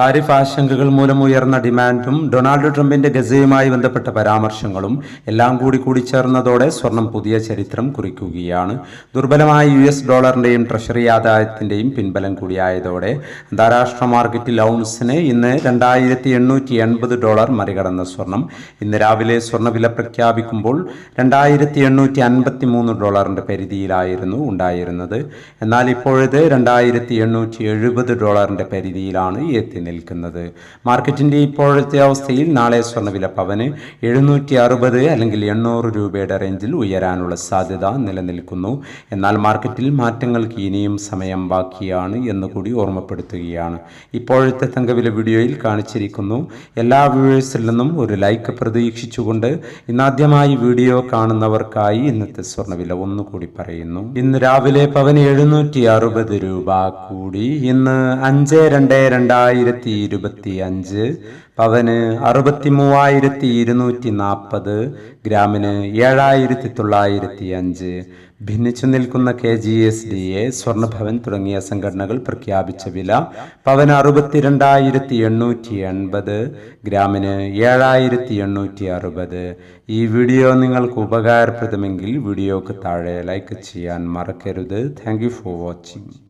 Tariff ആശങ്കകൾ മൂലം ഉയർന്ന ഡിമാൻഡും ഡൊണാൾഡ് ട്രംപിന്റെ ഗസയുമായി ബന്ധപ്പെട്ട പരാമർശങ്ങളും എല്ലാം കൂടി കൂടിച്ചേർന്നതോടെ സ്വർണം പുതിയ ചരിത്രം കുറിക്കുകയാണ്. ദുർബലമായ യു എസ് ഡോളറിന്റെയും ട്രഷറി ആദായത്തിന്റെയും പിൻബലം കൂടിയായതോടെ അന്താരാഷ്ട്ര മാർക്കറ്റിൽ ഔൺസിന് ഇന്ന് രണ്ടായിരത്തി എണ്ണൂറ്റി എൺപത് ഡോളർ മറികടന്ന സ്വർണം. ഇന്ന് രാവിലെ സ്വർണവില പ്രഖ്യാപിക്കുമ്പോൾ രണ്ടായിരത്തി എണ്ണൂറ്റി അൻപത്തി മൂന്ന് ഡോളറിന്റെ പരിധിയിലായിരുന്നു ഉണ്ടായിരുന്നത്. എന്നാൽ ഇപ്പോഴത് രണ്ടായിരത്തി എണ്ണൂറ്റി എഴുപത് ഡോളറിന്റെ പരിധിയിലാണ് എത്തി നിൽക്കുന്നത്. മാർക്കറ്റിന്റെ ഇപ്പോഴത്തെ അവസ്ഥയിൽ നാളെ സ്വർണവില പവന് എഴുന്നൂറ്റി അറുപത് അല്ലെങ്കിൽ എണ്ണൂറ് രൂപയുടെ റേഞ്ചിൽ ഉയരാനുള്ള സാധ്യത നിലനിൽക്കുന്നു. എന്നാൽ മാർക്കറ്റിൽ മാറ്റങ്ങൾക്ക് ഇനിയും സമയം ബാക്കിയാണ് എന്ന് കൂടി ഓർമ്മപ്പെടുത്തുകയാണ്. ഇപ്പോഴത്തെ തങ്കവില വീഡിയോയിൽ കാണിച്ചിരിക്കുന്നു. എല്ലാ വ്യൂവേഴ്സിൽ നിന്നും ഒരു ലൈക്ക് പ്രതീക്ഷിച്ചുകൊണ്ട് ഇന്നാദ്യമായി വീഡിയോ കാണുന്നവർക്കായി ഇന്നത്തെ സ്വർണവില ഒന്നുകൂടി പറയുന്നു. ഇന്ന് രാവിലെ പവന് എഴുന്നൂറ്റി അറുപത് രൂപ കൂടി. ഇന്ന് അഞ്ച് രണ്ട് രണ്ടായിരത്തി ഇരുപത്തി അഞ്ച് പവന് അറുപത്തി മൂവായിരത്തി ഇരുന്നൂറ്റി നാൽപ്പത് ഗ്രാമിന് ഏഴായിരത്തി തൊള്ളായിരത്തി അഞ്ച് ഭിന്നിച്ചു നിൽക്കുന്ന K G S D A Swarnabhavan തുടങ്ങിയ സംഘടനകൾ പ്രഖ്യാപിച്ച വില പവന് അറുപത്തിരണ്ടായിരത്തി എണ്ണൂറ്റി എൺപത് ഗ്രാമിന് ഏഴായിരത്തി എണ്ണൂറ്റി അറുപത് ഈ വീഡിയോ നിങ്ങൾക്ക് ഉപകാരപ്രദമെങ്കിൽ വീഡിയോക്ക് താഴെ ലൈക്ക് ചെയ്യാൻ മറക്കരുത്. Thank you for watching.